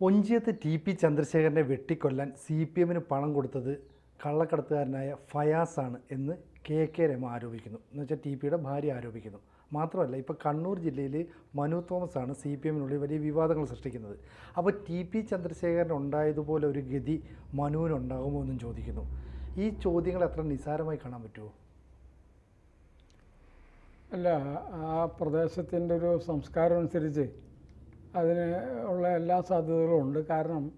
ഒഞ്ചിയത്ത് T P ചന്ദ്രശേഖരനെ വെട്ടിക്കൊല്ലാൻ C P എമ്മിന് പണം കൊടുത്തത് കള്ളക്കടത്തുകാരനായ ഫയാസാണ് എന്ന് കെ കെ രമ ആരോപിക്കുന്നു. എന്ന് വെച്ചാൽ ടി പിയുടെ ഭാര്യ ആരോപിക്കുന്നു. മാത്രമല്ല ഇപ്പോൾ കണ്ണൂർ ജില്ലയിൽ മനു തോമസ് ആണ് സി പി എമ്മിനുള്ളിൽ വലിയ വിവാദങ്ങൾ സൃഷ്ടിക്കുന്നത്. അപ്പോൾ ടി പി ചന്ദ്രശേഖരൻ ഉണ്ടായതുപോലെ ഒരു ഗതി മനുവിനുണ്ടാകുമോ എന്നും ചോദിക്കുന്നു. ഈ ചോദ്യങ്ങൾ എത്ര നിസാരമായി കാണാൻ പറ്റുമോ അല്ല ആ പ്രദേശത്തിന്റെ ഒരു സംസ്കാരം അനുസരിച്ച് അതിന് ഉള്ള എല്ലാ സാധ്യതകളും ഉണ്ട്. കാരണം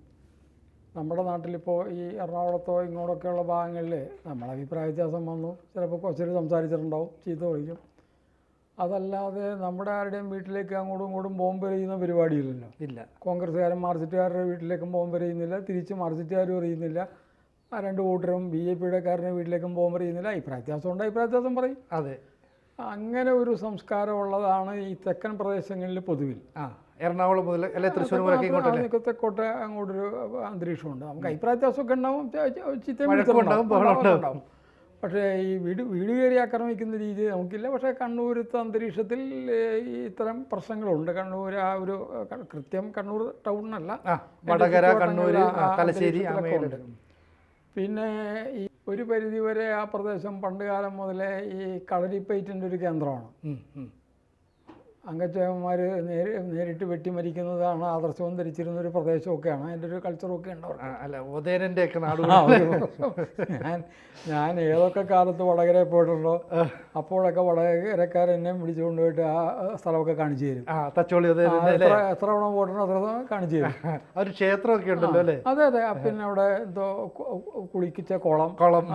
നമ്മുടെ നാട്ടിലിപ്പോൾ ഈ എറണാകുളത്തോ ഇങ്ങോട്ടൊക്കെയുള്ള ഭാഗങ്ങളിൽ നമ്മളെ അഭിപ്രായ വ്യത്യാസം വന്നു. ചിലപ്പോൾ കുറച്ചൊരു സംസാരിച്ചിട്ടുണ്ടാവും ചീത്ത വിളിക്കും. അതല്ലാതെ നമ്മുടെ ആരുടെയും വീട്ടിലേക്ക് അങ്ങോട്ടും ഇങ്ങോട്ടും ബോംബ് എറിയുന്ന പരിപാടിയില്ലല്ലോ. ഇല്ല. കോൺഗ്രസ്സുകാരൻ മാർസിറ്റുകാരുടെ വീട്ടിലേക്കും ബോംബ് എറിയുന്നില്ല തിരിച്ച് മാർസിറ്റുകാരും എറിയുന്നില്ല. ആ രണ്ട് കൂട്ടരും ബി ജെ പിയുടെ കാരന്റെ വീട്ടിലേക്കും ബോംബ് എറിയുന്നില്ല. അഭിപ്രായ വ്യത്യാസം ഉണ്ട് അഭിപ്രായ വ്യത്യാസം പറയും. അതെ. അങ്ങനെ ഒരു സംസ്കാരമുള്ളതാണ് ഈ തെക്കൻ പ്രദേശങ്ങളിൽ പൊതുവിൽ. ആ. എറണാകുളം മുതൽ അല്ലെ തൃശ്ശൂർ മുതലൊക്കെ ഇങ്ങോട്ടല്ലേ കോട്ട അങ്ങോട്ടൊരു അങ്ങോട്ടൊരു അന്തരീക്ഷമുണ്ട് നമുക്ക് അഭിപ്രായ വ്യത്യാസമൊക്കെ ഉണ്ടാവും ച- ച- ചീത്തയും വഴക്കും വിളിച്ചുണ്ടാവും. ഉണ്ടാവും, ബഹളം ഉണ്ടാവും, ഉണ്ടാവും. പക്ഷേ ഈ വീട് വീട് കയറി ആക്രമിക്കുന്ന രീതി നമുക്കില്ല പക്ഷേ കണ്ണൂരത്തെ അന്തരീക്ഷത്തിൽ ഈ ഇത്തരം പ്രശ്നങ്ങളുണ്ട് കണ്ണൂർ ആ ഒരു കൃത്യം കണ്ണൂർ ടൗണിനല്ല വടകര കണ്ണൂർ തലശ്ശേരി ഉണ്ട്. പിന്നെ ഈ ഒരു പരിധിവരെ ആ പ്രദേശം പണ്ട് കാലം മുതലേ ഈ കളരിപ്പയറ്റിന്റെ ഒരു കേന്ദ്രമാണ്. അംഗച്ചേവന്മാർ നേരി നേരിട്ട് വെട്ടിമരിക്കുന്നതാണ് ആദർശവും ധരിച്ചിരുന്ന ഒരു പ്രദേശമൊക്കെയാണ്. അതിന്റെ ഒരു കൾച്ചറൊക്കെ ഉണ്ട് അല്ല ഉദയനന്റെ ഒക്കെ നാട് ഞാൻ ഞാൻ ഏതൊക്കെ കാലത്ത് വടകരയിൽ പോയിട്ടുണ്ടോ അപ്പോഴൊക്കെ വടകരക്കാർ എന്നെ വിളിച്ചു കൊണ്ടുപോയിട്ട് ആ സ്ഥലമൊക്കെ കാണിച്ചു തരും. തച്ചോളി എത്ര എത്ര തവണ പോയിട്ടുണ്ടോ അത്ര കാണിച്ചു തരും. ആ ഒരു ക്ഷേത്രമൊക്കെ ഉണ്ടല്ലോ അല്ലേ? അതെ അതെ. പിന്നെ അവിടെ എന്തോ കുളിക്കിച്ച കുളം. കുളം.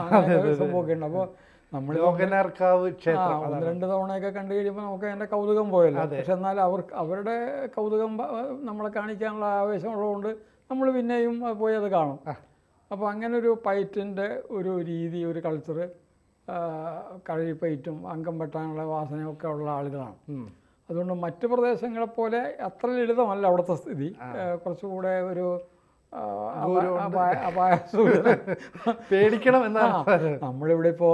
സംഭവമൊക്കെ ഉണ്ട്. അപ്പോൾ നമ്മൾ ലോകനാർക്കാവ് ക്ഷേത്രം ഒന്ന് രണ്ട് തവണയൊക്കെ കണ്ടു കഴിയുമ്പോൾ നമുക്ക് അതിന്റെ കൗതുകം പോയല്ലോ. പക്ഷെ എന്നാൽ അവർ അവരുടെ കൗതുകം നമ്മളെ കാണിക്കാനുള്ള ആവേശമുള്ളതുകൊണ്ട് നമ്മൾ പിന്നെയും പോയി അത് കാണും. അപ്പോൾ അങ്ങനെ ഒരു പൈറ്റിന്റെ ഒരു രീതി ഒരു കൾച്ചർ കഴിപ്പയറ്റും അംഗം വെട്ടാനുള്ള വാസനയൊക്കെ ഉള്ള ആളുകളാണ്. അതുകൊണ്ട് മറ്റു പ്രദേശങ്ങളെ പോലെ അത്ര ലളിതമല്ല അവിടുത്തെ സ്ഥിതി. കുറച്ചുകൂടെ ഒരു പേടിക്കണം എന്നാണ് നമ്മളിവിടെ ഇപ്പോൾ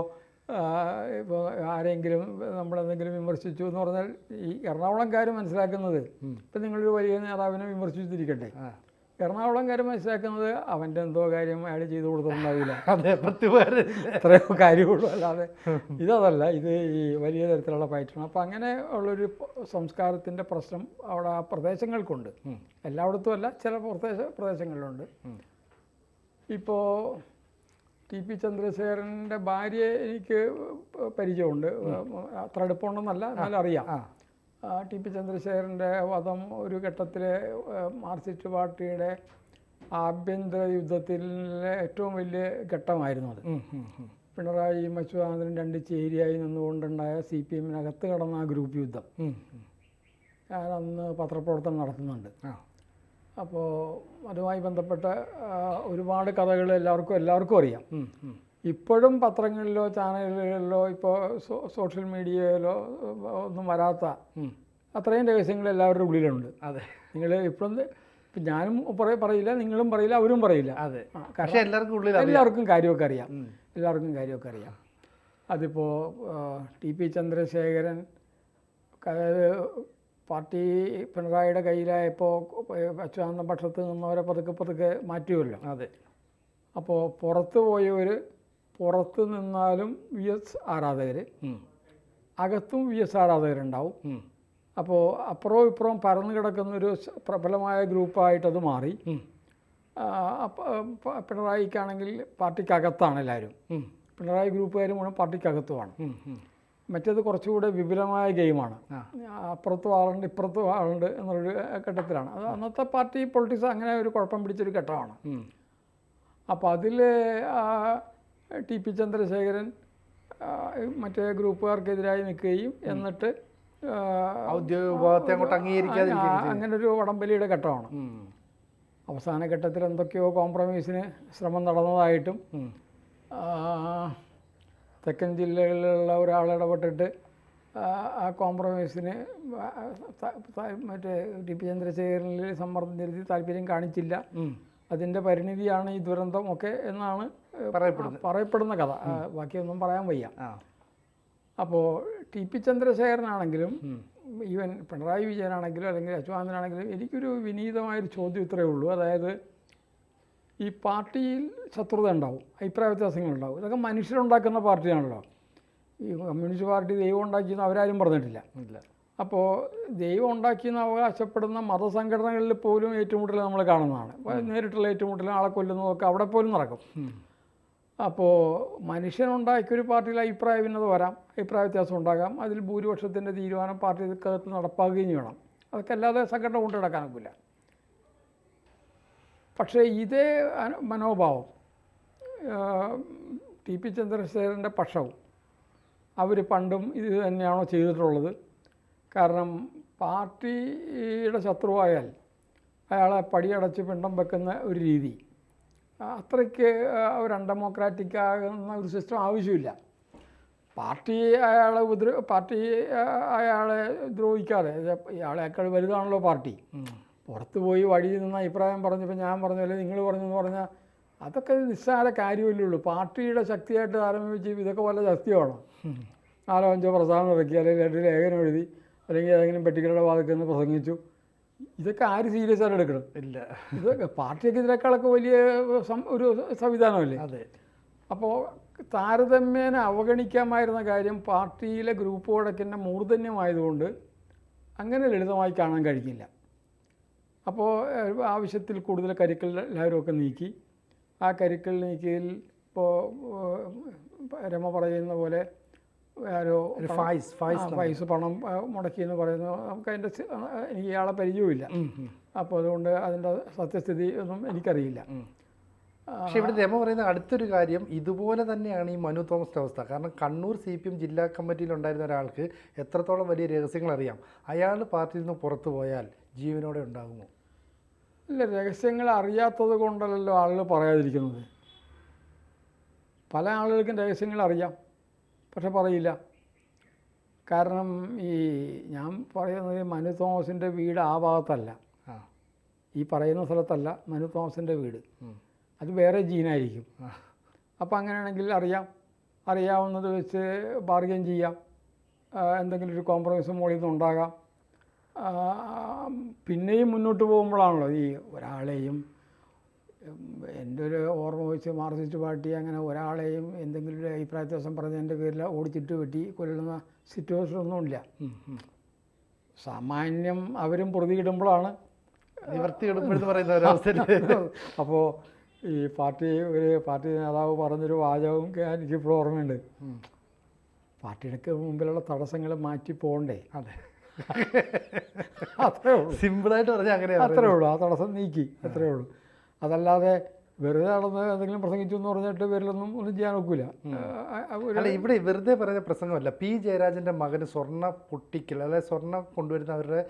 ഇപ്പോൾ ആരെങ്കിലും നമ്മളെന്തെങ്കിലും വിമർശിച്ചു എന്ന് പറഞ്ഞാൽ ഈ എറണാകുളംകാർ മനസ്സിലാക്കുന്നത്. ഇപ്പം നിങ്ങളൊരു വലിയ നേതാവിനെ വിമർശിച്ചിരിക്കട്ടെ. എറണാകുളംകാർ മനസ്സിലാക്കുന്നത് അവന്റെ എന്തോ കാര്യം അയാൾ ചെയ്തു കൊടുത്തിട്ടുണ്ടാവില്ല. അതെ പത്ത് പേര് ഇത്രയോ കാര്യമുള്ളൂ. അല്ലാതെ ഇതതല്ല ഇത് ഈ വലിയ തരത്തിലുള്ള പയറ്റാണ് അപ്പം അങ്ങനെ ഉള്ളൊരു സംസ്കാരത്തിന്റെ പ്രശ്നം അവിടെ ആ പ്രദേശങ്ങൾക്കുണ്ട്. എല്ലായിടത്തും അല്ല ചില പ്രദേശ പ്രദേശങ്ങളിലുണ്ട്. ഇപ്പോൾ ടി പി ചന്ദ്രശേഖരന്റെ ഭാര്യയെ എനിക്ക് പരിചയമുണ്ട്. അത്ര അടുപ്പമുണ്ടെന്നല്ല എന്നാലും അറിയാം. ടി പി ചന്ദ്രശേഖരന്റെ വധം ഒരു ഘട്ടത്തിലെ മാർക്സിസ്റ്റ് പാർട്ടിയുടെ ആഭ്യന്തര യുദ്ധത്തിലെ ഏറ്റവും വലിയ ഘട്ടമായിരുന്നു അത്. പിണറായി അച്യുതാനന്ദനും രണ്ട് ചേരിയായി നിന്നുകൊണ്ടുണ്ടായ സി പി എമ്മിനകത്ത് കടന്ന ആ ഗ്രൂപ്പ് യുദ്ധം. ഞാൻ അന്ന് പത്രപ്രവർത്തനം നടത്തുന്നുണ്ട്. ആ. അപ്പോൾ അതുമായി ബന്ധപ്പെട്ട ഒരുപാട് കഥകൾ എല്ലാവർക്കും എല്ലാവർക്കും അറിയാം. ഇപ്പോഴും പത്രങ്ങളിലോ ചാനലുകളിലോ ഇപ്പോൾ സോഷ്യൽ മീഡിയയിലോ ഒന്നും വരാത്ത. അത്രയും രഹസ്യങ്ങൾ എല്ലാവരുടെ ഉള്ളിലുണ്ട്. അതെ. നിങ്ങൾ ഇപ്പോഴും ഇപ്പം ഞാനും പറയ പറയില്ല നിങ്ങളും പറയില്ല അവരും പറയില്ല. അതെ. പക്ഷേ എല്ലാവർക്കും ഉള്ളിൽ എല്ലാവർക്കും കാര്യമൊക്കെ അറിയാം. എല്ലാവർക്കും കാര്യമൊക്കെ അറിയാം. അതിപ്പോൾ ടി പി ചന്ദ്രശേഖരൻ പാർട്ടി പിണറായിയുടെ കയ്യിലായപ്പോൾ അച്യുതാനന്ദ പക്ഷത്ത് നിന്നവരെ പതുക്കെ പതുക്കെ മാറ്റുമല്ലോ അതെ. അപ്പോൾ പുറത്ത് പോയവർ പുറത്ത് നിന്നാലും വി എസ് ആരാധകർ അകത്തും വി എസ് ആരാധകരുണ്ടാവും. അപ്പോൾ അപ്പുറവും ഇപ്പുറവും പരന്നു കിടക്കുന്നൊരു പ്രബലമായ ഗ്രൂപ്പായിട്ടത് മാറി. പിണറായിക്കാണെങ്കിൽ പാർട്ടിക്കകത്താണ് എല്ലാവരും പിണറായി ഗ്രൂപ്പുകാരും മുഴുവൻ പാർട്ടിക്കകത്തുമാണ്. മറ്റേത് കുറച്ചുകൂടെ വിപുലമായ ഗെയിമാണ്. അപ്പുറത്തും ആളുണ്ട് ഇപ്പുറത്തും ആളുണ്ട് എന്നുള്ളൊരു ഘട്ടത്തിലാണ്. അത് അന്നത്തെ പാർട്ടി പൊളിറ്റിക്സ് അങ്ങനെ ഒരു കുഴപ്പം പിടിച്ചൊരു ഘട്ടമാണ്. അപ്പോൾ അതിൽ ടി പി ചന്ദ്രശേഖരൻ മറ്റേ ഗ്രൂപ്പുകാർക്കെതിരായി നിൽക്കുകയും എന്നിട്ട് അങ്ങനെ ഒരു വടംവലിയുടെ ഘട്ടമാണ്. അവസാന ഘട്ടത്തിൽ എന്തൊക്കെയോ കോംപ്രമൈസിന് ശ്രമം നടന്നതായിട്ടും തെക്കൻ ജില്ലകളിലുള്ള ഒരാൾ ഇടപെട്ടിട്ട് ആ, കോംപ്രമൈസിന് മറ്റേ ടി പി ചന്ദ്രശേഖരനിൽ സമ്മർദ്ദം ചെലുത്തി താല്പര്യം കാണിച്ചില്ല. അതിന്റെ പരിണിതിയാണ് ഈ ദുരന്തം ഒക്കെ എന്നാണ് പറയപ്പെടുന്ന കഥ. ബാക്കിയൊന്നും പറയാൻ വയ്യ. അപ്പോൾ ടി പി ചന്ദ്രശേഖരനാണെങ്കിലും ഈവൻ പിണറായി വിജയനാണെങ്കിലും അല്ലെങ്കിൽ അച്യുതാനന്ദനാണെങ്കിലും എനിക്കൊരു വിനീതമായൊരു ചോദ്യം ഇത്രയേ ഉള്ളൂ. അതായത് ഈ പാർട്ടിയിൽ ശത്രുത ഉണ്ടാവും അഭിപ്രായ വ്യത്യാസങ്ങളുണ്ടാവും ഇതൊക്കെ മനുഷ്യരുണ്ടാക്കുന്ന പാർട്ടിയാണല്ലോ. ഈ കമ്മ്യൂണിസ്റ്റ് പാർട്ടി ദൈവം ഉണ്ടാക്കിയെന്ന് അവരാരും പറഞ്ഞിട്ടില്ല. ഇല്ല. അപ്പോൾ ദൈവം ഉണ്ടാക്കിയെന്ന് അവകാശപ്പെടുന്ന മതസംഘടനകളിൽ പോലും ഏറ്റുമുട്ടൽ നമ്മൾ കാണുന്നതാണ്. നേരിട്ടുള്ള ഏറ്റുമുട്ടൽ ആളെ കൊല്ലുന്നതൊക്കെ അവിടെ പോലും നടക്കും. അപ്പോൾ മനുഷ്യനുണ്ടാക്കിയൊരു പാർട്ടിയിൽ അഭിപ്രായ ഭിന്നത വരാം അഭിപ്രായ വ്യത്യാസം ഉണ്ടാകാം അതിൽ ഭൂരിപക്ഷത്തിന്റെ തീരുമാനം പാർട്ടിക്കകത്ത് നടപ്പാക്കുകയും വേണം. അതൊക്കെ അല്ലാതെ സംഘടന കൊണ്ടു നടക്കാനൊക്കില്ല പക്ഷേ ഇതേ മനോഭാവം ടി പി ചന്ദ്രശേഖരന്റെ പക്ഷവും അവർ പണ്ടും ഇത് തന്നെയാണോ ചെയ്തിട്ടുള്ളത്. കാരണം പാർട്ടിയുടെ ശത്രുവായാൽ അയാളെ പടിയടച്ച് പിണ്ടം വെക്കുന്ന ഒരു രീതി. അത്രയ്ക്ക് ഒരു അൺഡെമോക്രാറ്റിക് ആകുന്ന ഒരു സിസ്റ്റം ആവശ്യമില്ല. പാർട്ടി അയാളെ ഉപദ്ര പാർട്ടി അയാളെ ദ്രോഹിക്കാതെ ഇയാളെക്കാൾ വലുതാണല്ലോ പാർട്ടി. പുറത്ത് പോയി വഴിയിൽ നിന്ന് അഭിപ്രായം പറഞ്ഞപ്പോൾ ഞാൻ പറഞ്ഞു അല്ലെങ്കിൽ നിങ്ങൾ പറഞ്ഞു എന്ന് പറഞ്ഞാൽ അതൊക്കെ നിസ്സാര കാര്യമല്ലേ ഉള്ളൂ. പാർട്ടിയുടെ ശക്തിയായിട്ട് ആരംഭിച്ച് വെച്ച് ഇതൊക്കെ വല്ല ശക്തിയാണോ? നാലോ അഞ്ചോ പ്രസ്താവന ഇറക്കി അല്ലെങ്കിൽ രണ്ട് ലേഖനം എഴുതി അല്ലെങ്കിൽ ഏതെങ്കിലും പെട്ടിക്കടയുടെ വാതിൽക്ക് നിന്ന് പ്രസംഗിച്ചു. ഇതൊക്കെ ആര് സീരിയസ് ആയിട്ട് എടുക്കണം ഇല്ല. ഇതൊക്കെ പാർട്ടിയൊക്കെ ഇതിനേക്കാളൊക്കെ വലിയ ഒരു സംവിധാനമല്ലേ? അതെ. അപ്പോൾ താരതമ്യേന അവഗണിക്കാമായിരുന്ന കാര്യം പാർട്ടിയിലെ ഗ്രൂപ്പ് വഴക്കിന്റെ മൂർധന്യമായതുകൊണ്ട് അങ്ങനെ ലളിതമായി കാണാൻ കഴിഞ്ഞില്ല അപ്പോൾ ആവശ്യത്തിൽ കൂടുതൽ കരുക്കൾ എല്ലാവരുമൊക്കെ നീക്കി. ആ കരുക്കൾ നീക്കിയതിൽ ഇപ്പോൾ രമ പറയുന്ന പോലെ ആരോ ഒരു ഫൈസ് ഫൈസ് പൈസ പണം. മുടക്കി എന്ന് പറയുന്നു നമുക്ക് അതിന്റെ എനിക്ക് ഇയാളെ പരിചയമില്ല അപ്പോൾ അതുകൊണ്ട് അതിന്റെ സത്യസ്ഥിതി ഒന്നും എനിക്കറിയില്ല. പക്ഷെ ഇവിടെ രമ പറയുന്ന അടുത്തൊരു കാര്യം ഇതുപോലെ തന്നെയാണ് ഈ മനു തോമസിന്റെ അവസ്ഥ. കാരണം കണ്ണൂർ സി പി എം ജില്ലാ കമ്മിറ്റിയിൽ ഉണ്ടായിരുന്ന ഒരാൾക്ക് എത്രത്തോളം വലിയ രഹസ്യങ്ങൾ അറിയാം അയാൾ പാർട്ടിയിൽ നിന്ന് പുറത്തു പോയാൽ ജീവനോടെ ഉണ്ടാകുമോ? ഇല്ല രഹസ്യങ്ങൾ അറിയാത്തത് കൊണ്ടല്ലല്ലോ ആളുകൾ പറയാതിരിക്കുന്നത്. പല ആളുകൾക്കും രഹസ്യങ്ങൾ അറിയാം പക്ഷെ പറയില്ല. കാരണം ഈ ഞാൻ പറയുന്നത് മനു തോമസിന്റെ വീട് ആ ഭാഗത്തല്ല. ഈ പറയുന്ന സ്ഥലത്തല്ല മനു തോമസിന്റെ വീട്. അത് വേറെ ജീനായിരിക്കും. അപ്പം അപ്പോൾ അങ്ങനെയാണെങ്കിൽ അറിയാം. അറിയാവുന്നത് വെച്ച് ബാർഗൻ ചെയ്യാം. എന്തെങ്കിലും ഒരു കോംപ്രമൈസ് മുകളിൽ നിന്ന് ഉണ്ടാകാം പിന്നെയും മുന്നോട്ട് പോകുമ്പോഴാണല്ലോ ഈ ഒരാളെയും എന്റെ ഒരു ഓർമ്മ വെച്ച് മാർസിസ്റ്റ് പാർട്ടി അങ്ങനെ ഒരാളെയും എന്തെങ്കിലും ഒരു അഭിപ്രായ വ്യത്യാസം പറഞ്ഞതിന്റെ പേരിൽ ഓടിച്ചിട്ട് വെട്ടി കൊല്ലുന്ന സിറ്റുവേഷൻ ഒന്നുമില്ല. സാമാന്യം അവരും പ്രതിയിടുമ്പോഴാണ് അപ്പോൾ ഈ പാർട്ടി ഒരു പാർട്ടി നേതാവ് പറഞ്ഞൊരു വാചകവും ഞാൻ എനിക്കിപ്പോൾ ഓർമ്മയുണ്ട്. പാർട്ടിയുടെ മുമ്പിലുള്ള തടസ്സങ്ങൾ മാറ്റി പോകണ്ടേ. അതെ. അത്രേ ഉള്ളൂ. സിമ്പിളായിട്ട് പറഞ്ഞാൽ അങ്ങനെ അത്രേ ഉള്ളൂ. ആ തടസ്സം നീക്കി. അത്രേ ഉള്ളൂ. അതല്ലാതെ വെറുതെ നടന്ന് എന്തെങ്കിലും പ്രസംഗിച്ചു എന്ന് പറഞ്ഞിട്ട് പേരിലൊന്നും ഒന്നും ചെയ്യാൻ ഒക്കില്ല. അല്ല ഇവിടെ വെറുതെ പറയുന്ന പ്രസംഗമല്ല. പി ജയരാജന്റെ മകന് സ്വർണ പൊട്ടിക്കൽ അതായത് സ്വർണം കൊണ്ടുവരുന്ന അവരുടെ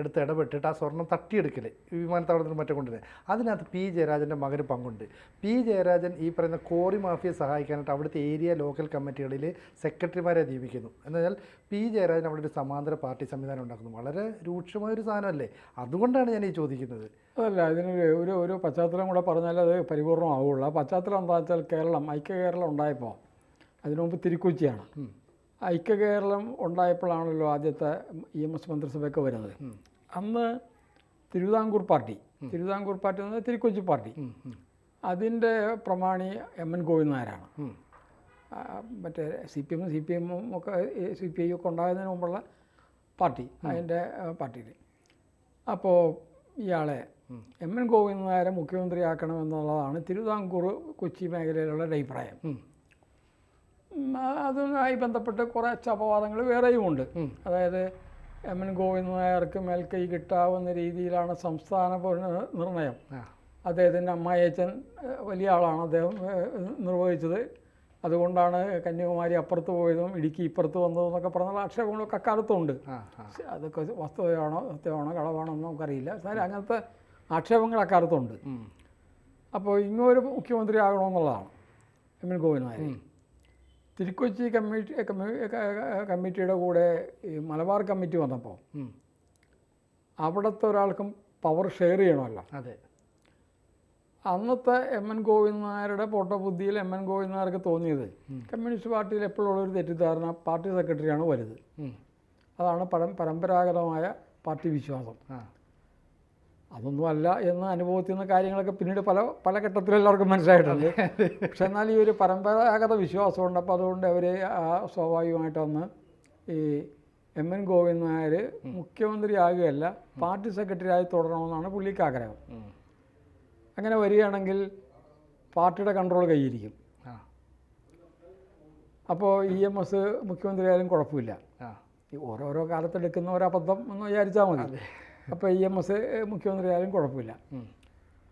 എടുത്ത് ഇടപെട്ടിട്ട് ആ സ്വർണം തട്ടിയെടുക്കൽ വിമാനത്താവളത്തിന് മറ്റേ കൊണ്ടുവരുന്നത്. അതിനകത്ത് പി ജയരാജന്റെ മകന് പങ്കുണ്ട്. പി ജയരാജൻ ഈ പറയുന്ന കോറി മാഫിയെ സഹായിക്കാനായിട്ട് അവിടുത്തെ ഏരിയ ലോക്കൽ കമ്മിറ്റികളിൽ സെക്രട്ടറിമാരെ നിയമിക്കുന്നു. എന്നുവെച്ചാൽ പി ജയരാജൻ അവിടെ ഒരു സമാന്തര പാർട്ടി സംവിധാനം ഉണ്ടാക്കുന്നു. വളരെ രൂക്ഷമായ ഒരു സാധനമല്ലേ? അതുകൊണ്ടാണ് ഞാൻ ഈ ചോദിക്കുന്നത്. അതല്ല ഇതിന് ഒരു ഒരു പശ്ചാത്തലം കൂടെ പറഞ്ഞാൽ അത് പരിപൂർണമാവുള്ളൂ ആ പശ്ചാത്തലം എന്താ വെച്ചാൽ കേരളം ഐക്യ കേരളം ഉണ്ടായപ്പോൾ അതിനു മുമ്പ് തിരുക്കൊച്ചിയാണ്. ഐക്യ കേരളം ഉണ്ടായപ്പോഴാണല്ലോ ആദ്യത്തെ ഇ എം എസ് മന്ത്രിസഭയൊക്കെ വരുന്നത്. അന്ന് തിരുവിതാംകൂർ പാർട്ടി തിരുവിതാംകൂർ പാർട്ടി എന്ന് പറഞ്ഞാൽ തിരുക്കൊച്ചി പാർട്ടി. അതിന്റെ പ്രമാണി എം എൻ ഗോവിന്ദ് നായരാണ് മറ്റേ സി പി എമ്മും സി പി എമ്മും ഒക്കെ സി പി ഐ ഒക്കെ ഉണ്ടായതിന് മുമ്പുള്ള പാർട്ടി അതിന്റെ പാർട്ടിയിൽ. അപ്പോൾ ഇയാളെ എം എൻ ഗോവിന്ദൻ നായരെ മുഖ്യമന്ത്രിയാക്കണമെന്നുള്ളതാണ് തിരുവിതാംകൂർ കൊച്ചി മേഖലയിലുള്ള ഒരു അഭിപ്രായം. അതുമായി ബന്ധപ്പെട്ട് കുറച്ച് അപവാദങ്ങൾ വേറെയുമുണ്ട്. അതായത് എം എൻ ഗോവിന്ദൻ നായർക്ക് മേൽക്കൈ കിട്ടാവുന്ന രീതിയിലാണ് സംസ്ഥാന നിർണയം. അദ്ദേഹത്തിന്റെ അമ്മായിയച്ഛൻ ഏഹ്, വലിയ ആളാണ് അദ്ദേഹം നിർവഹിച്ചത്. അതുകൊണ്ടാണ് കന്യാകുമാരി അപ്പുറത്ത് പോയതും ഇടുക്കി ഇപ്പുറത്ത് വന്നതും എന്നൊക്കെ പറഞ്ഞുള്ള ആക്ഷേപങ്ങളൊക്കെ അക്കാലത്തുണ്ട്. അതൊക്കെ വസ്തുതയാണോ സത്യമാണോ കളവാണോ എന്ന് നമുക്കറിയില്ല. എന്നാലും അങ്ങനത്തെ ആക്ഷേപങ്ങൾ അക്കാലത്തുണ്ട് അപ്പോൾ ഇങ്ങൊരു മുഖ്യമന്ത്രി ആകണമെന്നുള്ളതാണ് M N Govind Nair. Thirukochi committee കമ്മി- കമ്മിറ്റിയുടെ കൂടെ ഈ മലബാർ കമ്മിറ്റി വന്നപ്പോൾ. അവിടുത്തെ ഒരാൾക്കും പവർ ഷെയർ ചെയ്യണമല്ലോ. അതെ. അന്നത്തെ എം എൻ ഗോവിന്ദ നായരുടെ പൊട്ടബുദ്ധിയിൽ എം എൻ ഗോവിന്ദ നായർക്ക് തോന്നിയത് കമ്മ്യൂണിസ്റ്റ് പാർട്ടിയിൽ എപ്പോഴുള്ള ഒരു തെറ്റിദ്ധാരണ പാർട്ടി സെക്രട്ടറിയാണ് വലുത്. അതാണ് പരം പരമ്പരാഗതമായ പാർട്ടി വിശ്വാസം. അതൊന്നും അല്ല എന്ന അനുഭവത്തിൽ നിന്ന് കാര്യങ്ങളൊക്കെ പിന്നീട് പല പല ഘട്ടത്തിലും എല്ലാവർക്കും മനസ്സിലായിട്ടുണ്ട്. പക്ഷെ എന്നാൽ ഈ ഒരു പരമ്പരാഗത വിശ്വാസമുണ്ട് അപ്പോൾ അതുകൊണ്ട് അവർ സ്വാഭാവികമായിട്ട് അന്ന് ഈ എം എൻ ഗോവിന്ദ് നായർ മുഖ്യമന്ത്രി ആകുകയല്ല പാർട്ടി സെക്രട്ടറി ആയി തുടരണമെന്നാണ് പുള്ളിക്ക് ആഗ്രഹം. അങ്ങനെ വരികയാണെങ്കിൽ പാർട്ടിയുടെ കൺട്രോൾ കൈയിരിക്കും അപ്പോൾ ഇ എം എസ് മുഖ്യമന്ത്രി ആയാലും കുഴപ്പമില്ല ഓരോരോ കാലത്തെടുക്കുന്ന ഒരബദ്ധം എന്ന് വിചാരിച്ചാൽ മതി. അപ്പോൾ ഇ എം എസ് മുഖ്യമന്ത്രി ആയാലും കുഴപ്പമില്ല.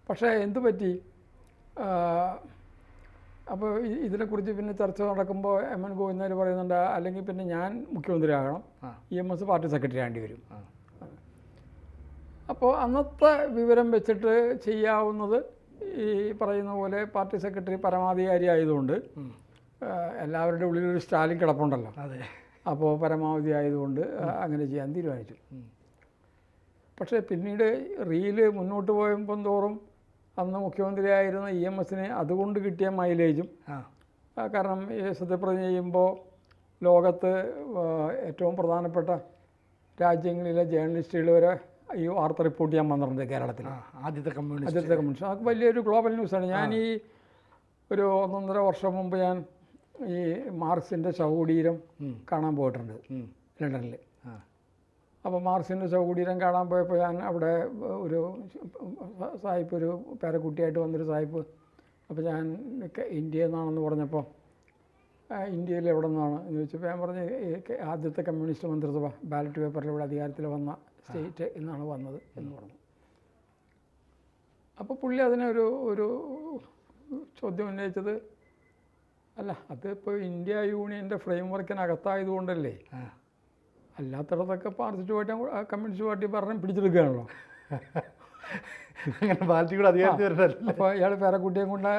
പക്ഷേ എന്തു പറ്റി? അപ്പോൾ ഇതിനെക്കുറിച്ച് പിന്നെ ചർച്ച നടക്കുമ്പോൾ എം എൻ ഗോവിന്ദർ പറയുന്നുണ്ട് അല്ലെങ്കിൽ പിന്നെ ഞാൻ മുഖ്യമന്ത്രി ആകണം. E M S party secretary Andi വരും. അപ്പോൾ അന്നത്തെ വിവരം വെച്ചിട്ട് ചെയ്യാവുന്നത് ഈ പറയുന്ന പോലെ പാർട്ടി സെക്രട്ടറി പരമാധികാരി ആയതുകൊണ്ട് എല്ലാവരുടെ ഉള്ളിലൊരു സ്റ്റാലിൻ കിടപ്പുണ്ടല്ലോ. അതെ. അപ്പോൾ പരമാവധി ആയതുകൊണ്ട് അങ്ങനെ ചെയ്യാൻ തീരുമാനിച്ചു. പക്ഷേ പിന്നീട് റീൽ മുന്നോട്ട് പോയപ്പം തോറും അന്ന് മുഖ്യമന്ത്രിയായിരുന്ന ഇ എം എസിന് അതുകൊണ്ട് കിട്ടിയ മൈലേജും കാരണം ഈ സത്യപ്രതിജ്ഞ ചെയ്യുമ്പോൾ ലോകത്ത് ഏറ്റവും പ്രധാനപ്പെട്ട രാജ്യങ്ങളിലെ ജേർണലിസ്റ്റുകൾ വരെ ഈ വാർത്ത റിപ്പോർട്ട് ചെയ്യാൻ വന്നിട്ടുണ്ട് കേരളത്തിൽ. ആദ്യത്തെ കമ്മ്യൂണിസ്റ്റ്. ആദ്യത്തെ കമ്മ്യൂണിസ്റ്റ്. അതൊക്കെ വലിയൊരു ഗ്ലോബൽ ന്യൂസാണ്. ഞാൻ ഈ ഒരു ഒന്നൊന്നര വർഷം മുമ്പ് ഞാൻ ഈ മാർക്സിന്റെ ശവകുടീരം കാണാൻ പോയിട്ടുണ്ട് ലണ്ടനിൽ. അപ്പോൾ മാർസിന്റെ ശവകുടീരം കാണാൻ പോയപ്പോൾ ഞാൻ അവിടെ ഒരു സായിപ്പ് ഒരു പേരക്കുട്ടിയായിട്ട് വന്നൊരു സായിപ്പ്. അപ്പോൾ ഞാൻ ഇന്ത്യയിൽ നിന്നാണെന്ന് പറഞ്ഞപ്പോൾ "ആ, ഇന്ത്യയിൽ എവിടെ നിന്നാണ് എന്ന് ചോദിച്ചപ്പോൾ ഞാൻ പറഞ്ഞു "ഈ ആദ്യത്തെ കമ്മ്യൂണിസ്റ്റ് മന്ത്രിസഭ ബാലറ്റ് പേപ്പറിലൂടെ അധികാരത്തിൽ വന്ന സ്റ്റേറ്റ് എന്നാണ് വന്നത് എന്ന് പറഞ്ഞു. അപ്പോൾ പുള്ളി അതിനെ ഒരു ഒരു ചോദ്യം ഉന്നയിച്ചത് അല്ല അത് അതിപ്പോൾ ഇന്ത്യ യൂണിയന്റെ ഫ്രെയിം വർക്കിനകത്തായതുകൊണ്ടല്ലേ അല്ലാത്തിടത്തൊക്കെ പാർട്ടിസ്റ്റ് പാർട്ടി കമ്മ്യൂണിസ്റ്റ് പാർട്ടി ഭരണം പിടിച്ചെടുക്കുകയാണല്ലോ. അങ്ങനെ പാർട്ടി കൂടെ അധികാരത്തിൽ വരുന്നത് അപ്പോൾ ഇയാൾ പേരക്കുട്ടിയെ കൊണ്ട്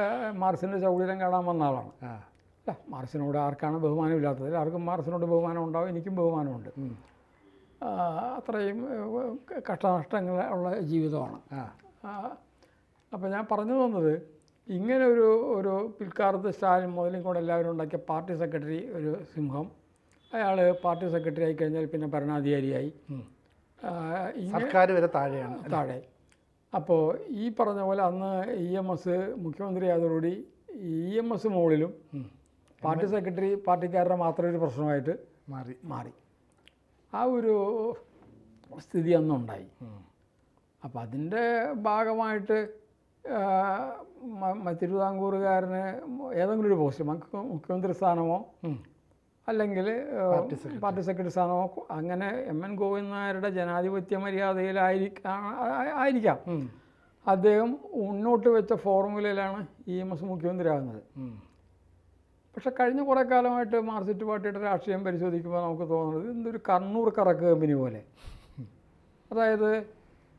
മാർസിന്റെ ചൗകര്യം കാണാൻ വന്ന ആളാണ്. അല്ല മാർസിനോട് ആർക്കാണ് ബഹുമാനമില്ലാത്തത്? എല്ലാവർക്കും മാർസിനോട് ബഹുമാനം ഉണ്ടാവും എനിക്കും ബഹുമാനമുണ്ട്. അത്രയും കഷ്ടനഷ്ടങ്ങൾ ഉള്ള ജീവിതമാണ്. അപ്പോൾ ഞാൻ പറഞ്ഞു തന്നത് ഇങ്ങനെ ഒരു ഒരു പിൽക്കാലത്ത് സ്റ്റാലിൻ മുതലും കൂടെ എല്ലാവരും ഉണ്ടാക്കിയ പാർട്ടി സെക്രട്ടറി ഒരു സിംഹം അയാൾ പാർട്ടി സെക്രട്ടറി ആയി കഴിഞ്ഞാൽ പിന്നെ ഭരണാധികാരിയായി. സർക്കാർ വരെ താഴെയാണ്. താഴെ. അപ്പോൾ ഈ പറഞ്ഞ പോലെ അന്ന് ഇ എം എസ് മുഖ്യമന്ത്രി ആയതോടുകൂടി ഇ എം എസ് മുകളിലും പാർട്ടി സെക്രട്ടറി പാർട്ടിക്കാരുടെ മാത്രം ഒരു പ്രശ്നമായിട്ട് മാറി. മാറി. ആ ഒരു സ്ഥിതി അന്നുണ്ടായി ഉണ്ടായി. അപ്പോൾ അതിന്റെ ഭാഗമായിട്ട് തിരുവിതാംകൂറുകാരന് ഏതെങ്കിലും ഒരു പോസ്റ്റ് മുഖ്യമന്ത്രി സ്ഥാനമോ. അല്ലെങ്കിൽ പാർട്ടി സെക്രട്ടറി. സ്ഥാനമോ അങ്ങനെ എം എൻ ഗോവിന്ദ് നായരുടെ ജനാധിപത്യ മര്യാദയിലായിരിക്കാം ആയിരിക്കാം അദ്ദേഹം മുന്നോട്ട് വെച്ച ഫോർമുലയിലാണ് ഇ എം എസ് മുഖ്യമന്ത്രി ആകുന്നത് പക്ഷെ കഴിഞ്ഞ കുറേ കാലമായിട്ട് മാർക്സിസ്റ്റ് പാർട്ടിയുടെ രാഷ്ട്രീയം പരിശോധിക്കുമ്പോൾ നമുക്ക് തോന്നുന്നത് എന്തൊരു കണ്ണൂർ കറക്ക് കമ്പനി പോലെ. അതായത്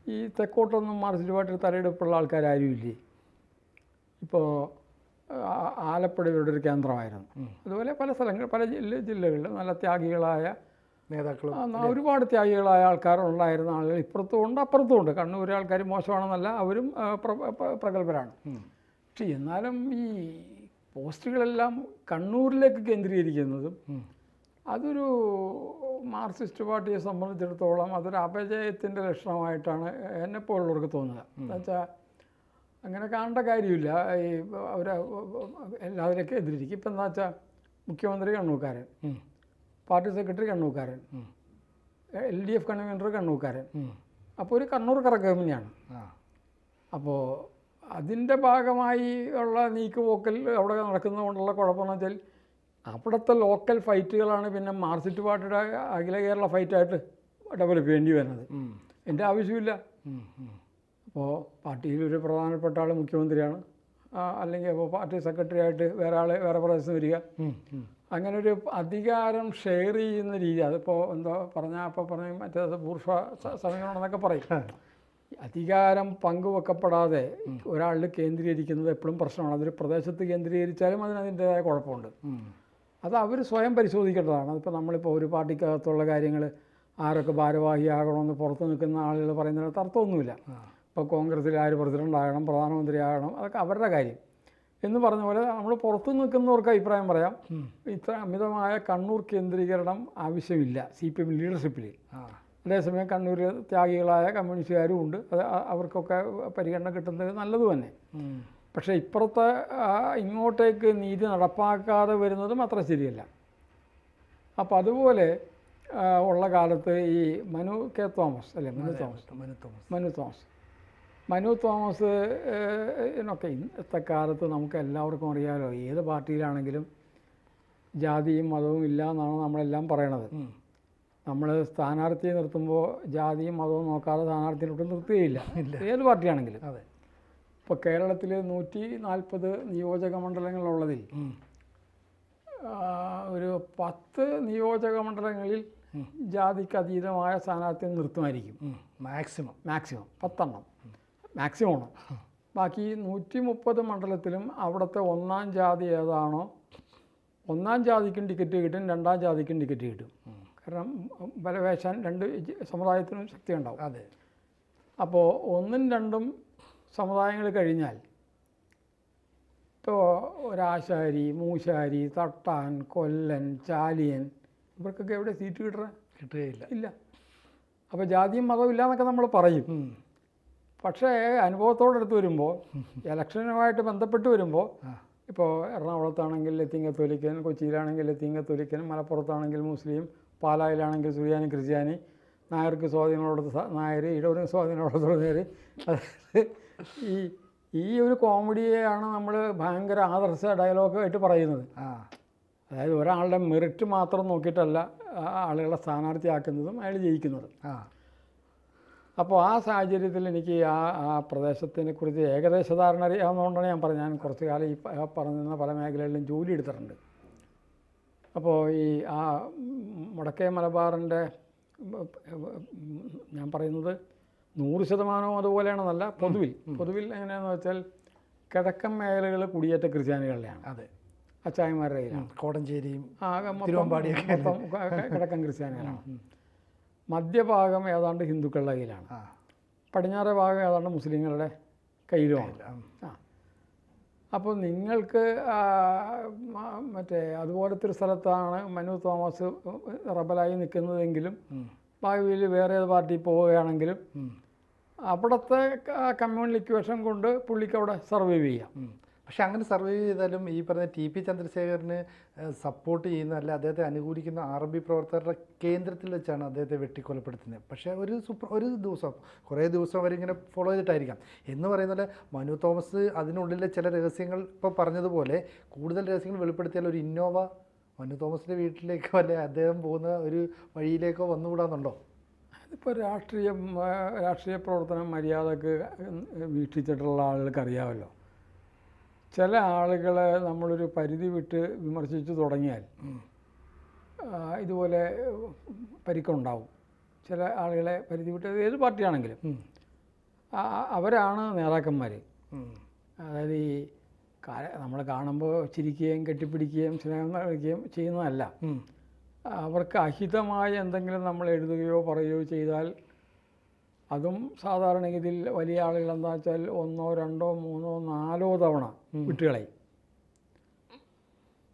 ഈ തെക്കോട്ടൊന്നും മാർക്സിസ്റ്റ് പാർട്ടിയുടെ തലയെടുപ്പുള്ള ആൾക്കാരും ഇല്ലേ ഇപ്പോൾ ആലപ്പുഴ ഇവരുടെ ഒരു കേന്ദ്രമായിരുന്നു. അതുപോലെ പല സ്ഥലങ്ങൾ പല ജില്ല ജില്ലകളിൽ നല്ല ത്യാഗികളായ നേതാക്കളും ആ, ഒരുപാട് ത്യാഗികളായ ആൾക്കാരുണ്ടായിരുന്ന ആളുകൾ ഇപ്പുറത്തും ഉണ്ട് അപ്പുറത്തും ഉണ്ട് കണ്ണൂർ ആൾക്കാർ മോശമാണെന്നല്ല അവരും പ്രഗത്ഭരാണ്. പക്ഷെ എന്നാലും ഈ പോസ്റ്റുകളെല്ലാം കണ്ണൂരിലേക്ക് കേന്ദ്രീകരിക്കുന്നതും അതൊരു മാർക്സിസ്റ്റ് പാർട്ടിയെ സംബന്ധിച്ചിടത്തോളം അതൊരു അപജയത്തിന്റെ ലക്ഷണമായിട്ടാണ് എന്നെപ്പോലുള്ളവർക്ക് തോന്നുക. എന്നുവെച്ചാൽ അങ്ങനെ കാണേണ്ട കാര്യമില്ല. ഈ അവർ എല്ലാവരെയൊക്കെ എതിരിക്കും. ഇപ്പം എന്താ വെച്ചാൽ മുഖ്യമന്ത്രി കണ്ണൂക്കാരൻ പാർട്ടി സെക്രട്ടറി കണ്ണൂക്കാരൻ. എൽ ഡി എഫ് കൺവീനർ കണ്ണൂക്കാരൻ അപ്പോൾ ഒരു കണ്ണൂർ കറക്ക് കമ്പനിയാണ് അപ്പോൾ അതിന്റെ ഭാഗമായി ഉള്ള നീക്കുപോക്കൽ അവിടെ നടക്കുന്നതുകൊണ്ടുള്ള കുഴപ്പമെന്ന് വെച്ചാൽ അവിടുത്തെ ലോക്കൽ ഫൈറ്റുകളാണ് പിന്നെ മാർസിറ്റ് പാർട്ടിയുടെ അഖില കേരള ഫൈറ്റായിട്ട് ഡെവലപ്പ് ചെയ്യേണ്ടി വരുന്നത്. എന്റെ ആവശ്യമില്ല. അപ്പോൾ പാർട്ടിയിൽ ഒരു പ്രധാനപ്പെട്ട ആൾ മുഖ്യമന്ത്രിയാണ്. അല്ലെങ്കിൽ അപ്പോൾ പാർട്ടി സെക്രട്ടറി ആയിട്ട് വേറെ ആൾ വേറെ പ്രദേശത്ത് വരിക. അങ്ങനെ ഒരു അധികാരം ഷെയർ ചെയ്യുന്ന രീതി അതിപ്പോൾ എന്തോ പറഞ്ഞാൽ അപ്പോൾ പറഞ്ഞ മറ്റേ ബൂർഷ സമീപനമെന്നൊക്കെ പറയും. അധികാരം പങ്കുവെക്കപ്പെടാതെ ഒരാളിൽ കേന്ദ്രീകരിക്കുന്നത് എപ്പോഴും പ്രശ്നമാണ്. അതൊരു പ്രദേശത്ത് കേന്ദ്രീകരിച്ചാലും അതിന് അതിന്റെതായ കുഴപ്പമുണ്ട് അത് അവർ സ്വയം പരിശോധിക്കേണ്ടതാണ്. അതിപ്പോൾ നമ്മളിപ്പോൾ ഒരു പാർട്ടിക്കകത്തുള്ള കാര്യങ്ങൾ ആരൊക്കെ ഭാരവാഹിയാകണമെന്ന് പുറത്ത് നിൽക്കുന്ന ആളുകൾ പറയുന്നതിനകത്ത് അർത്ഥമൊന്നുമില്ല. ഇപ്പോൾ കോൺഗ്രസ്സിൽ ആര് പ്രസിഡന്റാകണം ആകണം പ്രധാനമന്ത്രി ആകണം അതൊക്കെ അവരുടെ കാര്യം. എന്ന് പറഞ്ഞ പോലെ നമ്മൾ പുറത്തു നിൽക്കുന്നവർക്ക് അഭിപ്രായം പറയാം. ഇത്ര അമിതമായ കണ്ണൂർ കേന്ദ്രീകരണം ആവശ്യമില്ല. സി പി എം ലീഡർഷിപ്പിൽ അതേസമയം കണ്ണൂർ ത്യാഗികളായ കമ്മ്യൂണിസ്റ്റുകാരും ഉണ്ട്. അത് അവർക്കൊക്കെ പരിഗണന കിട്ടുന്നത് നല്ലത് തന്നെ. പക്ഷേ ഇപ്പുറത്തെ ഇങ്ങോട്ടേക്ക് നീതി നടപ്പാക്കാതെ വരുന്നതും അത്ര ശരിയല്ല. അപ്പോൾ അതുപോലെ ഉള്ള കാലത്ത് ഈ മനു കെ തോമസ് അല്ലേ? Manu Thomas. Manu Thomas. Manu Thomas. Manu Thomas എന്നൊക്കെ ഇന്നത്തെ കാലത്ത് നമുക്ക് എല്ലാവർക്കും അറിയാമല്ലോ ഏത് പാർട്ടിയിലാണെങ്കിലും ജാതിയും മതവും ഇല്ല എന്നാണ് നമ്മളെല്ലാം പറയണത്. നമ്മൾ സ്ഥാനാർത്ഥിയെ നിർത്തുമ്പോൾ ജാതിയും മതവും നോക്കാതെ സ്ഥാനാർത്ഥിയിലോട്ട് നിർത്തുകയില്ല. ഏത് പാർട്ടിയാണെങ്കിലും. അതെ. ഇപ്പോൾ കേരളത്തിൽ നൂറ്റി നാൽപ്പത് നിയോജക മണ്ഡലങ്ങളുള്ളതിൽ. ഒരു പത്ത് നിയോജക മണ്ഡലങ്ങളിൽ ജാതിക്ക് അതീതമായ സ്ഥാനാർത്ഥിയെ നിർത്തുമായിരിക്കും. മാക്സിമം. മാക്സിമം. പത്തെണ്ണം. മാക്സിമം ആണ് ബാക്കി നൂറ്റി മുപ്പത് മണ്ഡലത്തിലും അവിടുത്തെ ഒന്നാം ജാതി ഏതാണോ ഒന്നാം ജാതിക്കും ടിക്കറ്റ് കിട്ടും രണ്ടാം ജാതിക്കും ടിക്കറ്റ് കിട്ടും. കാരണം ബലവേശാൻ രണ്ട് സമുദായത്തിനും ശക്തി ഉണ്ടാവും അതെ. അപ്പോൾ ഒന്നും രണ്ടും സമുദായങ്ങൾ കഴിഞ്ഞാൽ ഇപ്പോൾ ഒരാശാരി മൂശാരി തട്ടാൻ കൊല്ലൻ ചാലിയൻ ഇവർക്കൊക്കെ എവിടെ സീറ്റ് കിട്ടണേ? കിട്ടുകയില്ല. ഇല്ല. അപ്പോൾ ജാതിയും മതവും ഇല്ല എന്നൊക്കെ നമ്മൾ പറയും. പക്ഷേ അനുഭവത്തോടടുത്ത് വരുമ്പോൾ ഇലക്ഷനുമായിട്ട് ബന്ധപ്പെട്ട് വരുമ്പോൾ. ഇപ്പോൾ എറണാകുളത്താണെങ്കിൽ ലത്തീൻ കത്തോലിക്കൻ കൊച്ചിയിലാണെങ്കിൽ ലത്തീൻ കത്തോലിക്കൻ മലപ്പുറത്താണെങ്കിൽ മുസ്ലിം പാലായിലാണെങ്കിൽ സുറിയാനി ക്രിസ്ത്യാനി നായർക്ക് സ്വാധീനമുള്ളത് സ- നായർ ഇടവരും സ്വാധീനമുള്ളത് നേര് അതായത് ഈ ഈ ഒരു കോമഡിയെയാണ് നമ്മൾ ഭയങ്കര ആദർശ ഡയലോഗായിട്ട് പറയുന്നത്. അതായത് ഒരാളുടെ മെറിറ്റ് മാത്രം നോക്കിയിട്ടല്ല ആളുകളെ സ്ഥാനാർത്ഥിയാക്കുന്നതും അയാൾ ജയിക്കുന്നതും. ആ. അപ്പോൾ ആ സാഹചര്യത്തിൽ എനിക്ക് ആ ആ പ്രദേശത്തിനെ കുറിച്ച് ഏകദേശ ധാരണ അറിയാവുന്നതുകൊണ്ടാണ് ഞാൻ പറഞ്ഞത്. ഞാൻ കുറച്ച് കാലം ഈ പറഞ്ഞിരുന്ന പല മേഖലകളിലും ജോലി എടുത്തിട്ടുണ്ട്. അപ്പോൾ ഈ ആ മുടക്കേ മലബാറിന്റെ ഞാൻ പറയുന്നത് നൂറ് ശതമാനവും അതുപോലെയാണെന്നല്ല പൊതുവിൽ. പൊതുവിൽ എങ്ങനെയാണെന്ന് വെച്ചാൽ കിഴക്കൻ മേഖലകൾ കുടിയേറ്റ ക്രിസ്ത്യാനികളുടെയാണ്. അതെ. അച്ചായന്മാരുടെ കയ്യിലാണ്. കോടഞ്ചേരിയും തിരുവമ്പാടിയൊക്കെ കിഴക്കൻ ക്രിസ്ത്യാനികളാണ്. മധ്യഭാഗം ഏതാണ്ട് ഹിന്ദുക്കളുടെ കയ്യിലാണ് പടിഞ്ഞാറേ ഭാഗം ഏതാണ്ട് മുസ്ലിങ്ങളുടെ കയ്യിലുമാണ് ആ അപ്പോൾ നിങ്ങൾക്ക് മറ്റേ അതുപോലത്തെ ഒരു സ്ഥലത്താണ് മനു തോമസ് റബലായി നിൽക്കുന്നതെങ്കിലും. ഭാവിയിൽ വേറെ ഏത് പാർട്ടി പോവുകയാണെങ്കിലും. അവിടുത്തെ കമ്മ്യൂണൽ ഇക്വേഷൻ കൊണ്ട് പുള്ളിക്ക് അവിടെ സർവൈവ് ചെയ്യാം. പക്ഷെ അങ്ങനെ സർവേ ചെയ്താലും ഈ പറഞ്ഞ ടി പി ചന്ദ്രശേഖരന് സപ്പോർട്ട് ചെയ്യുന്ന അല്ല അദ്ദേഹത്തെ അനുകൂലിക്കുന്ന ആർ ബി പ്രവർത്തകരുടെ കേന്ദ്രത്തിൽ വെച്ചാണ് അദ്ദേഹത്തെ വെട്ടിക്കൊലപ്പെടുത്തുന്നത്. പക്ഷേ ഒരു സുപ്ര ഒരു ദിവസം കുറേ ദിവസം അവരിങ്ങനെ ഫോളോ ചെയ്തിട്ടായിരിക്കാം. എന്ന് പറയുന്ന പോലെ മനു തോമസ് അതിനുള്ളിലെ ചില രഹസ്യങ്ങൾ ഇപ്പോൾ പറഞ്ഞതുപോലെ കൂടുതൽ രഹസ്യങ്ങൾ വെളിപ്പെടുത്തിയാൽ ഒരു ഇന്നോവ മനു തോമസിന്റെ വീട്ടിലേക്കോ അല്ലെ അദ്ദേഹം പോകുന്ന ഒരു വഴിയിലേക്കോ വന്നുകൂടാന്നുണ്ടോ? ഇപ്പോൾ രാഷ്ട്രീയം രാഷ്ട്രീയ പ്രവർത്തനം മര്യാദയ്ക്ക് വീക്ഷിച്ചിട്ടുള്ള ആളുകൾക്ക് അറിയാമല്ലോ. ചില ആളുകളെ നമ്മളൊരു പരിധി വിട്ട് വിമർശിച്ചു തുടങ്ങിയാൽ ഇതുപോലെ പരിക്കുണ്ടാവും. ചില ആളുകളെ പരിധി വിട്ട് ഏത് പാർട്ടിയാണെങ്കിലും. അവരാണ് നേതാക്കന്മാർ അതായത് ഈ നമ്മൾ കാണുമ്പോൾ ചിരിക്കുകയും കെട്ടിപ്പിടിക്കുകയും സ്നേഹം നൽകുകയും ചെയ്യുന്നതല്ല. അവർക്ക് അഹിതമായ എന്തെങ്കിലും നമ്മൾ എഴുതുകയോ പറയുകയോ ചെയ്താൽ അതും സാധാരണഗതിയിൽ വലിയ ആളുകൾ എന്താ വെച്ചാൽ ഒന്നോ രണ്ടോ മൂന്നോ നാലോ തവണ വിട്ടുകളയും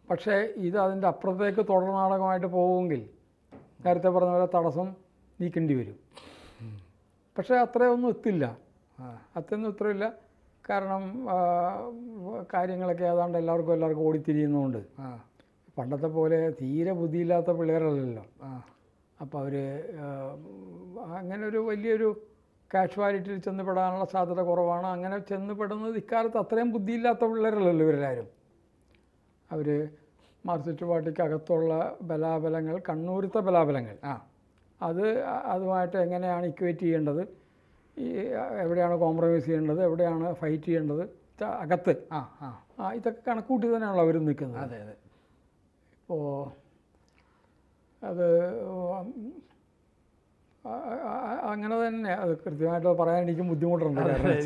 പക്ഷേ ഇത് അതിന്റെ അപ്പുറത്തേക്ക് തുടർ നാടകമായിട്ട് പോകുമെങ്കിൽ നേരത്തെ പറഞ്ഞ പോലെ തടസ്സം നീക്കേണ്ടി വരും. പക്ഷേ അത്രയൊന്നും എത്തില്ല. അത്രയൊന്നും ഇത്രയില്ല. കാരണം കാര്യങ്ങളൊക്കെ ഏതാണ്ട് എല്ലാവർക്കും എല്ലാവർക്കും ഓടിത്തിരിയുന്നതുകൊണ്ട്. പണ്ടത്തെ പോലെ തീരെ ബുദ്ധിയില്ലാത്ത പിള്ളേരല്ലല്ലോ. അപ്പോൾ അവർ അങ്ങനെ ഒരു വലിയൊരു കാഷ്വാലിറ്റിയിൽ ചെന്നുപെടാനുള്ള സാധ്യത കുറവാണ്. അങ്ങനെ ചെന്നുപെടുന്നത് ഇക്കാലത്ത് അത്രയും ബുദ്ധിയില്ലാത്ത പിള്ളേരല്ലല്ലോ ഇവരെല്ലാവരും. അവർ മാർക്സിസ്റ്റ് പാർട്ടിക്ക് അകത്തുള്ള ബലാബലങ്ങൾ കണ്ണൂരത്തെ ബലാബലങ്ങൾ. ആ അത് അതുമായിട്ട് എങ്ങനെയാണ് ഇക്വേറ്റ് ചെയ്യേണ്ടത്? ഈ എവിടെയാണ് കോംപ്രമൈസ് ചെയ്യേണ്ടത്? എവിടെയാണ് ഫൈറ്റ് ചെയ്യേണ്ടത്? അകത്ത്. ആ ആ. ആ ഇതൊക്കെ കണക്കൂട്ടി തന്നെയാണല്ലോ അവർ നിൽക്കുന്നത്. അതെ അതെ. ഇപ്പോൾ അത് അങ്ങനെ തന്നെ. അത് കൃത്യമായിട്ട് പറയാൻ എനിക്ക് ബുദ്ധിമുട്ടുണ്ട്.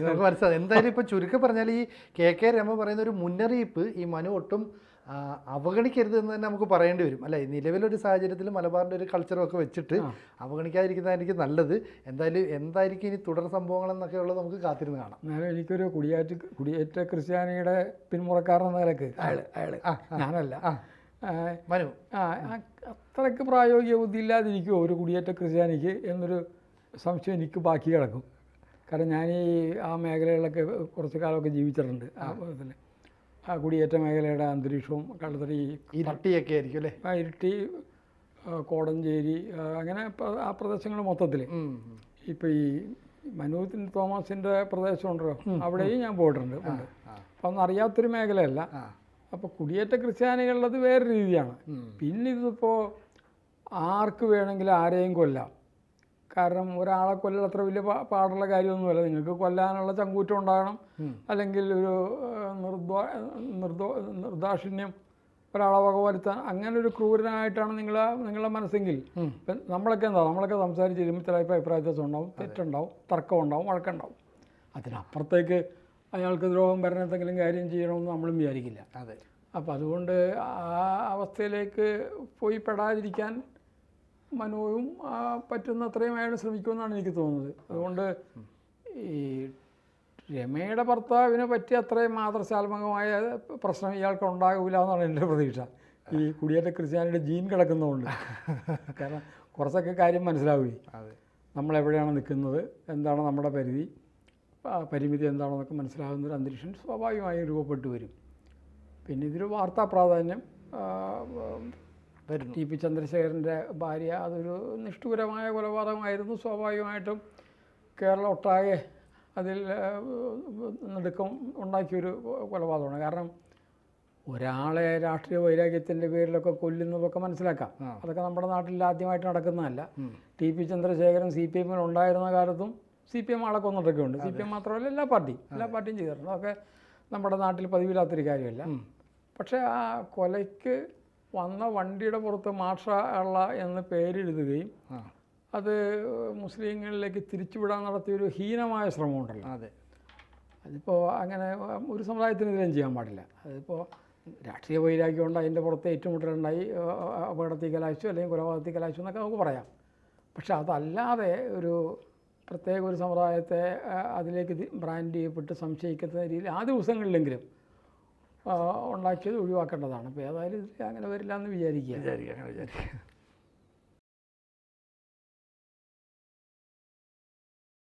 നമുക്ക് മനസ്സിലായി. എന്തായാലും ഇപ്പൊ ചുരുക്കം പറഞ്ഞാൽ ഈ കെ കെ രമ പറയുന്ന ഒരു മുന്നറിയിപ്പ് ഈ മനു ഒട്ടും അവഗണിക്കരുത് എന്ന് തന്നെ നമുക്ക് പറയേണ്ടി വരും. അല്ലേ? നിലവിലൊരു സാഹചര്യത്തിൽ മലബാറിന്റെ ഒരു കൾച്ചറും ഒക്കെ വെച്ചിട്ട് അവഗണിക്കാതിരിക്കുന്നതായിരിക്കും നല്ലത്. എന്തായാലും എന്തായിരിക്കും ഇനി തുടർ സംഭവങ്ങൾ എന്നൊക്കെ ഉള്ളത് നമുക്ക് കാത്തിരുന്ന് കാണാം. ഞാൻ എനിക്കൊരു കുടിയേറ്റ കുടിയേറ്റ ക്രിസ്ത്യാനിയുടെ പിന്മുറക്കാരൻ എന്ന നിലയ്ക്ക് അയാൾ അയാൾ ഞാനല്ല. ആ. അത്രയ്ക്ക് പ്രായോഗിക ബുദ്ധി ഇല്ലാതിരിക്കുമോ ഒരു കുടിയേറ്റ ക്രിസ്ത്യാനിക്ക് എന്നൊരു സംശയം എനിക്ക് ബാക്കി കിടക്കും. കാരണം ഞാൻ ഈ ആ മേഖലകളിലൊക്കെ കുറച്ച് കാലമൊക്കെ ജീവിച്ചിട്ടുണ്ട്. ആ ഇതിൽ. ആ കുടിയേറ്റ മേഖലയുടെ അന്തരീക്ഷവും കള്ളത്തടി ഇരട്ടിയൊക്കെ ആയിരിക്കും അല്ലേ? ആ ഇരട്ടി കോടഞ്ചേരി അങ്ങനെ ആ പ്രദേശങ്ങൾ മൊത്തത്തിൽ. ഇപ്പോൾ ഈ മനോജിൻ തോമസിന്റെ പ്രദേശമുണ്ടല്ലോ. അവിടെയും ഞാൻ പോയിട്ടുണ്ട്. ഉണ്ട്. അപ്പം ഒന്നും അറിയാത്തൊരു മേഖലയല്ല. അപ്പോൾ കുടിയേറ്റ ക്രിസ്ത്യാനികളുള്ളത് വേറെ രീതിയാണ്. പിന്നെ ഇതിപ്പോൾ ആർക്ക് വേണമെങ്കിലും ആരെയും കൊല്ലാം. കാരണം ഒരാളെ കൊല്ലൽ അത്ര വലിയ പാടുള്ള കാര്യമൊന്നുമല്ല. നിങ്ങൾക്ക് കൊല്ലാനുള്ള ചങ്കൂറ്റം ഉണ്ടാകണം. അല്ലെങ്കിൽ ഒരു നിർദ്വാ നിർദ്ദോ നിർദാക്ഷിണ്യം ഒരാളെ വകവരുത്താൻ അങ്ങനെ ഒരു ക്രൂരനായിട്ടാണ് നിങ്ങൾ നിങ്ങളുടെ മനസ്സെങ്കിൽ ഇപ്പം നമ്മളൊക്കെ എന്താ നമ്മളൊക്കെ സംസാരിച്ച് കഴിയുമ്പോൾ ചിലപ്പോൾ അഭിപ്രായ വ്യത്യാസം ഉണ്ടാവും തെറ്റുണ്ടാവും തർക്കം ഉണ്ടാവും വഴക്കുണ്ടാവും. അതിനപ്പുറത്തേക്ക് അയാൾക്ക് ദ്രോഹം വരണ എന്തെങ്കിലും കാര്യം ചെയ്യണമെന്ന് നമ്മളും വിചാരിക്കില്ല. അതെ. അപ്പം അതുകൊണ്ട് ആ അവസ്ഥയിലേക്ക് പോയി പെടാതിരിക്കാൻ മനുവും പറ്റുന്ന പറ്റുന്നത്രയും അയാൾ ശ്രമിക്കുമെന്നാണ് എനിക്ക് തോന്നുന്നത്. അതുകൊണ്ട് ഈ രമയുടെ ഭർത്താവിന് പറ്റിയ അത്രയും മാതൃശാത്മകമായ പ്രശ്നം ഇയാൾക്ക് ഉണ്ടാകില്ല എന്നാണ് എന്റെ പ്രതീക്ഷ. ഈ കുടിയേറ്റ ക്രിസ്ത്യാനിയുടെ ജീൻ കിടക്കുന്നതുകൊണ്ട്. കാരണം കുറച്ചൊക്കെ കാര്യം മനസ്സിലാവുകയും. എവിടെയാണ് നിൽക്കുന്നത്? എന്താണ് നമ്മുടെ പരിധി? പരിമിതി എന്താണെന്നൊക്കെ മനസ്സിലാകുന്ന ഒരു അന്തരീക്ഷം സ്വാഭാവികമായും രൂപപ്പെട്ടു വരും. പിന്നെ ഇതൊരു വാർത്താ പ്രാധാന്യം ടി പി ചന്ദ്രശേഖരന്റെ ഭാര്യ അതൊരു നിഷ്ഠൂരമായ കൊലപാതകമായിരുന്നു. സ്വാഭാവികമായിട്ടും കേരളം ഒട്ടാകെ അതിൽ നടുക്കം ഉണ്ടാക്കിയൊരു കൊലപാതകമാണ്. കാരണം ഒരാളെ രാഷ്ട്രീയ വൈരാഗ്യത്തിന്റെ പേരിലൊക്കെ കൊല്ലുന്നതൊക്കെ മനസ്സിലാക്കാം. അതൊക്കെ നമ്മുടെ നാട്ടിൽ ആദ്യമായിട്ട് നടക്കുന്നതല്ല. T P Chandrasekharan C P എമ്മിൽ ഉണ്ടായിരുന്ന കാലത്തും സി പി എം ആളെ കൊന്നിട്ടൊക്കെ ഉണ്ട് സി പി എം മാത്രമല്ല എല്ലാ പാർട്ടിയും. എല്ലാ പാർട്ടിയും ചെയ്തിട്ടുണ്ട്. അതൊക്കെ നമ്മുടെ നാട്ടിൽ പതിവില്ലാത്തൊരു കാര്യമല്ല. പക്ഷേ ആ കൊലയ്ക്ക് വന്ന വണ്ടിയുടെ പുറത്ത് മാഷ അള്ള എന്ന് പേരെഴുതുകയും അത് മുസ്ലിങ്ങളിലേക്ക് തിരിച്ചുവിടാൻ നടത്തിയൊരു ഹീനമായ ശ്രമമുണ്ടല്ലോ. അതെ. അതിപ്പോൾ അങ്ങനെ ഒരു സമുദായത്തിനെതിരെയും ചെയ്യാൻ പാടില്ല. അതിപ്പോൾ രാഷ്ട്രീയ വൈരാഗ്യം കൊണ്ട് അതിന്റെ പുറത്ത് ഏറ്റുമുട്ടലുണ്ടായി അപകടത്തിൽ കലാശിച്ചു അല്ലെങ്കിൽ കൊലപാതകത്തിൽ കലാശിച്ചു എന്നൊക്കെ നമുക്ക് പറയാം. പക്ഷെ അതല്ലാതെ ഒരു പ്രത്യേക ഒരു സമുദായത്തെ അതിലേക്ക് ബ്രാൻഡ് ചെയ്യപ്പെട്ട് സംശയിക്കുന്ന രീതിയിൽ ആ ദിവസങ്ങളിലെങ്കിലും ഉണ്ടാക്കിയത് ഒഴിവാക്കേണ്ടതാണ്. അപ്പോൾ ഏതായാലും അങ്ങനെ വരില്ല എന്ന് വിചാരിക്കുക. വിചാരിക്കുക അങ്ങനെ വിചാരിക്കാം